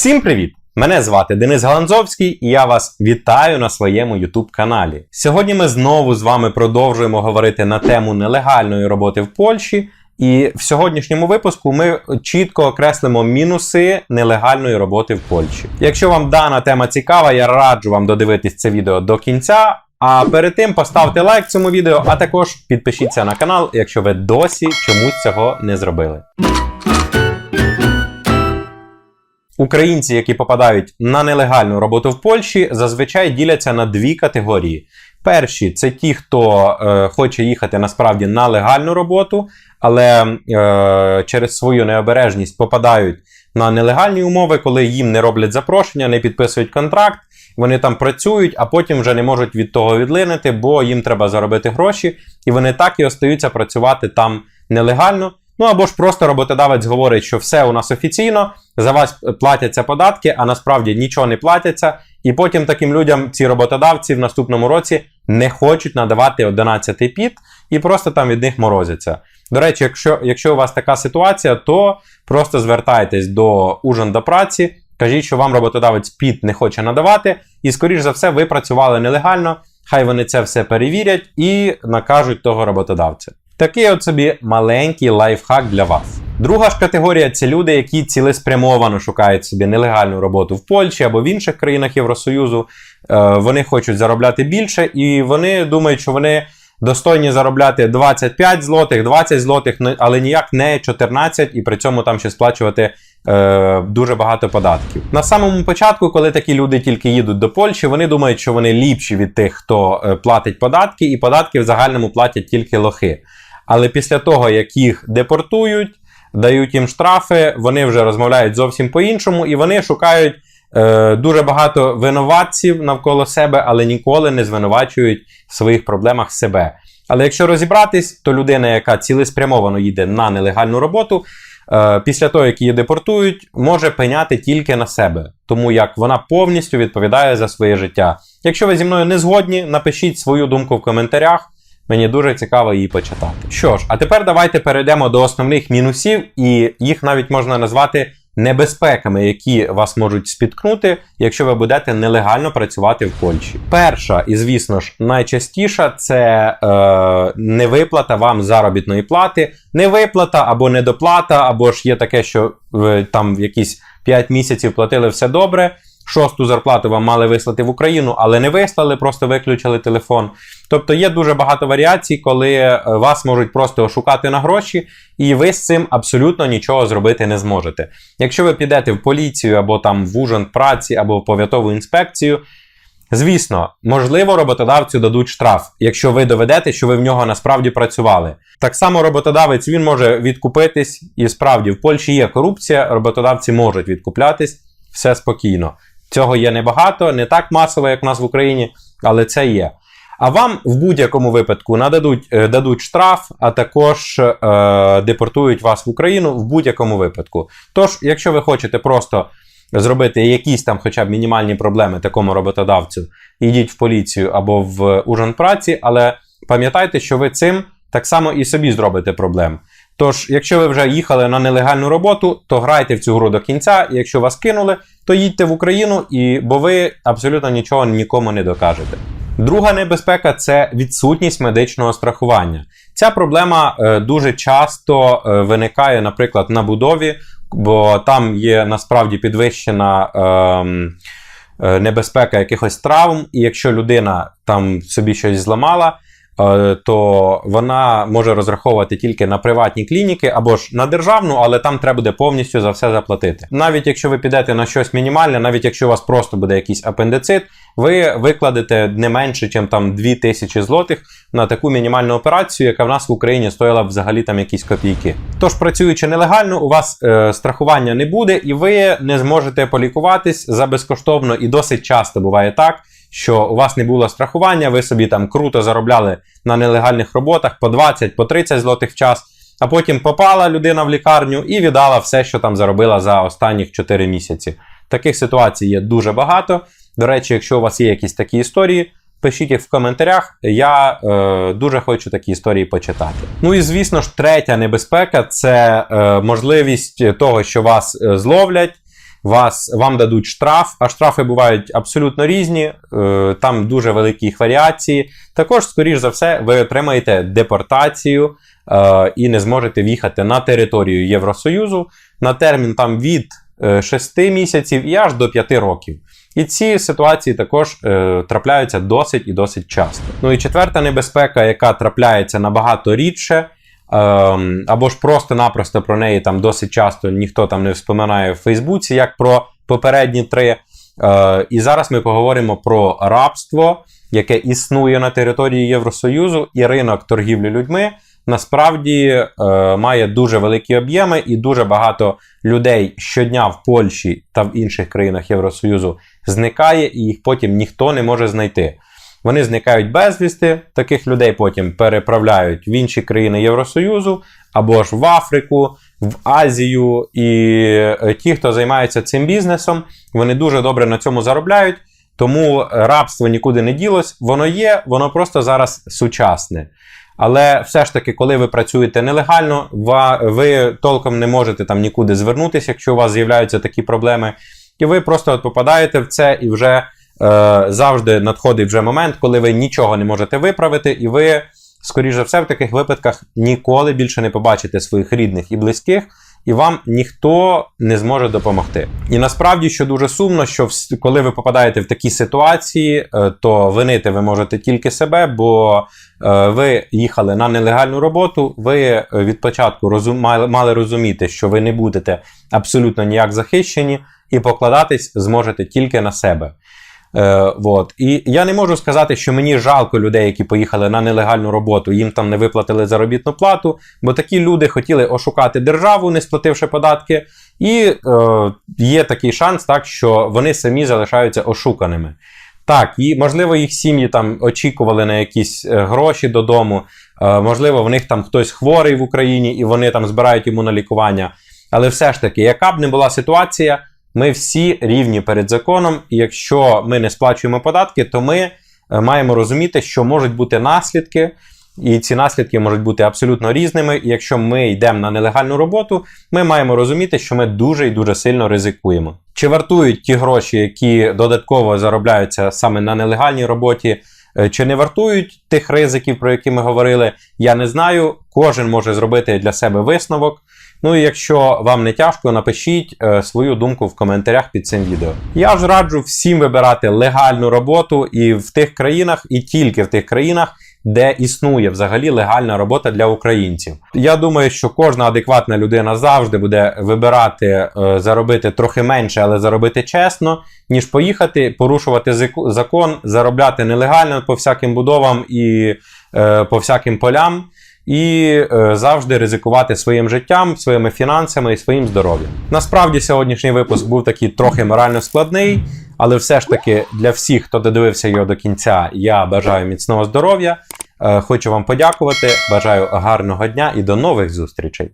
Всім привіт! Мене звати Денис Галанзовський і я вас вітаю на своєму YouTube каналі. Сьогодні ми знову з вами продовжуємо говорити на тему нелегальної роботи в Польщі. І в сьогоднішньому випуску ми чітко окреслимо мінуси нелегальної роботи в Польщі. Якщо вам дана тема цікава, я раджу вам додивитись це відео до кінця. А перед тим поставте лайк цьому відео, а також підпишіться на канал, якщо ви досі чомусь цього не зробили. Українці, які попадають на нелегальну роботу в Польщі, зазвичай діляться на дві категорії. Перші це ті, хто е, хоче їхати насправді на легальну роботу, але е, через свою необережність попадають на нелегальні умови, коли їм не роблять запрошення, не підписують контракт, вони там працюють, а потім вже не можуть від того відлинити, бо їм треба заробити гроші, і вони так і остаються працювати там нелегально. Ну або ж просто роботодавець говорить, що все у нас офіційно, за вас платяться податки, а насправді нічого не платяться. І потім таким людям ці роботодавці в наступному році не хочуть надавати 11-й піт і просто там від них морозяться. До речі, якщо якщо у вас така ситуація, то просто звертайтесь до ужин до праці, кажіть, що вам роботодавець піт не хоче надавати, і, скоріш за все, ви працювали нелегально. Хай вони це все перевірять і накажуть того роботодавця. Такий от собі маленький лайфхак для вас. Друга ж категорія це люди, які цілеспрямовано шукають собі нелегальну роботу в Польщі або в інших країнах Євросоюзу. Е, вони хочуть заробляти більше, і вони думають, що вони достойні заробляти 25 злотих, 20 злотих, але ніяк не 14, і при цьому там ще сплачувати е, дуже багато податків. На самому початку, коли такі люди тільки їдуть до Польщі, вони думають, що вони ліпші від тих, хто е, платить податки, і податки в загальному платять тільки лохи. Але після того, як їх депортують, дають їм штрафи, вони вже розмовляють зовсім по-іншому, і вони шукають е, дуже багато винуватців навколо себе, але ніколи не звинувачують в своїх проблемах себе. Але якщо розібратись, то людина, яка цілеспрямовано їде на нелегальну роботу, е, після того, як її депортують, може пеняти тільки на себе, тому як вона повністю відповідає за своє життя. Якщо ви зі мною не згодні, напишіть свою думку в коментарях. Мені дуже цікаво її почитати. Що ж, а тепер давайте перейдемо до основних мінусів, і їх навіть можна назвати небезпеками, які вас можуть спіткнути, якщо ви будете нелегально працювати в Польщі. Перша, і звісно ж, найчастіша це е, невиплата вам заробітної плати, невиплата або недоплата, або ж є таке, що ви там якісь 5 місяців платили все добре. Шосту зарплату вам мали вислати в Україну, але не вислали, просто виключили телефон. Тобто є дуже багато варіацій, коли е, вас можуть просто шукати на гроші, і ви з цим абсолютно нічого зробити не зможете. Якщо ви підете в поліцію або там в ужин праці, або в пов'ятову інспекцію, звісно, можливо, роботодавцю дадуть штраф, якщо ви доведете, що ви в нього насправді працювали. Так само роботодавець він може відкупитись, і справді в Польщі є корупція, роботодавці можуть відкуплятись, все спокійно. Цього є небагато, не так масово, як в нас в Україні, але це є. А вам в будь-якому випадку нададуть е, дадуть штраф, а також е, депортують вас в Україну в будь-якому випадку. Тож, якщо ви хочете просто зробити якісь там, хоча б мінімальні проблеми такому роботодавцю, йдіть в поліцію або в Ужанпраці, але пам'ятайте, що ви цим так само і собі зробите проблем. Тож, якщо ви вже їхали на нелегальну роботу, то грайте в цю гру до кінця. І якщо вас кинули, то їдьте в Україну, і бо ви абсолютно нічого нікому не докажете. Друга небезпека це відсутність медичного страхування. Ця проблема е, дуже часто е, виникає, наприклад, на будові, бо там є насправді підвищена ем, е, небезпека якихось травм, і якщо людина там собі щось зламала. Е, то вона може розраховувати тільки на приватні клініки або ж на державну, але там треба буде повністю за все заплатити. Навіть якщо ви підете на щось мінімальне, навіть якщо у вас просто буде якийсь апендицит, ви викладете не менше, ніж там 2000 злотих на таку мінімальну операцію, яка в нас в Україні стоїла взагалі там якісь копійки. Тож, працюючи нелегально, у вас е, страхування не буде, і ви не зможете полікуватись за безкоштовно, і досить часто буває так що у вас не було страхування, ви собі там круто заробляли на нелегальних роботах по 20, по 30 злотих в час, а потім попала людина в лікарню і віддала все, що там заробила за останніх 4 місяці. Таких ситуацій є дуже багато. До речі, якщо у вас є якісь такі історії, пишіть їх в коментарях. Я е, дуже хочу такі історії почитати. Ну і звісно ж, третя небезпека це е, можливість того, що вас е, зловлять. Вас, вам дадуть штраф, а штрафи бувають абсолютно різні, е, там дуже великі їх варіації. Також, скоріш за все, ви отримаєте депортацію е, і не зможете в'їхати на територію Євросоюзу на термін там від 6 місяців і аж до 5 років. І ці ситуації також е, трапляються досить і досить часто. Ну і четверта небезпека, яка трапляється набагато рідше, або ж просто-напросто про неї там досить часто ніхто там не вспоминає в Фейсбуці, як про попередні три. Е, і зараз ми поговоримо про рабство, яке існує на території Євросоюзу, і ринок торгівлі людьми насправді е, має дуже великі об'єми, і дуже багато людей щодня в Польщі та в інших країнах Євросоюзу зникає, і їх потім ніхто не може знайти. Вони зникають безвісти, таких людей потім переправляють в інші країни Євросоюзу або ж в Африку, в Азію. І е, ті, хто займається цим бізнесом, вони дуже добре на цьому заробляють. Тому рабство нікуди не ділось, воно є, воно просто зараз сучасне. Але все ж таки, коли ви працюєте нелегально, ви толком не можете там нікуди звернутися, якщо у вас з'являються такі проблеми. І ви просто от попадаєте в це, і вже завжди надходить вже момент, коли ви нічого не можете виправити, і ви, скоріш за все, в таких випадках ніколи більше не побачите своїх рідних і близьких, і вам ніхто не зможе допомогти. І насправді, що дуже сумно, що коли ви попадаєте в такі ситуації, е, то винити ви можете тільки себе, бо е, ви їхали на нелегальну роботу, ви е, від початку розум, мали розуміти, що ви не будете абсолютно ніяк захищені, і покладатись зможете тільки на себе. Е, вот. І я не можу сказати, що мені жалко людей, які поїхали на нелегальну роботу, їм там не виплатили заробітну плату, бо такі люди хотіли ошукати державу, не сплативши податки. І е, є такий шанс, так, що вони самі залишаються ошуканими. Так, і, можливо, їх сім'ї там очікували на якісь е, гроші додому, е, можливо, в них там хтось хворий в Україні і вони там збирають йому на лікування. Але все ж таки, яка б не була ситуація, ми всі рівні перед законом, і якщо ми не сплачуємо податки, то ми е, маємо розуміти, що можуть бути наслідки, і ці наслідки можуть бути абсолютно різними. І якщо ми йдемо на нелегальну роботу, ми маємо розуміти, що ми дуже і дуже сильно ризикуємо. Чи вартують ті гроші, які додатково заробляються саме на нелегальній роботі? е, Чи не вартують тих ризиків, про які ми говорили, я не знаю. Кожен може зробити для себе висновок. Ну і якщо вам не тяжко, напишіть е, свою думку в коментарях під цим відео. Я ж раджу всім вибирати легальну роботу і в тих країнах, і тільки в тих країнах, де існує взагалі легальна робота для українців. Я думаю, що кожна адекватна людина завжди буде вибирати е, заробити трохи менше, але заробити чесно, ніж поїхати, порушувати закон, заробляти нелегально по всяким будовам і е, по всяким полям і е, завжди ризикувати своїм життям, своїми фінансами і своїм здоров'ям. Насправді сьогоднішній випуск був такий трохи морально складний, але все ж таки для всіх, хто додивився його до кінця, я бажаю міцного здоров'я. Е, Хочу вам подякувати. Бажаю гарного дня і до нових зустрічей.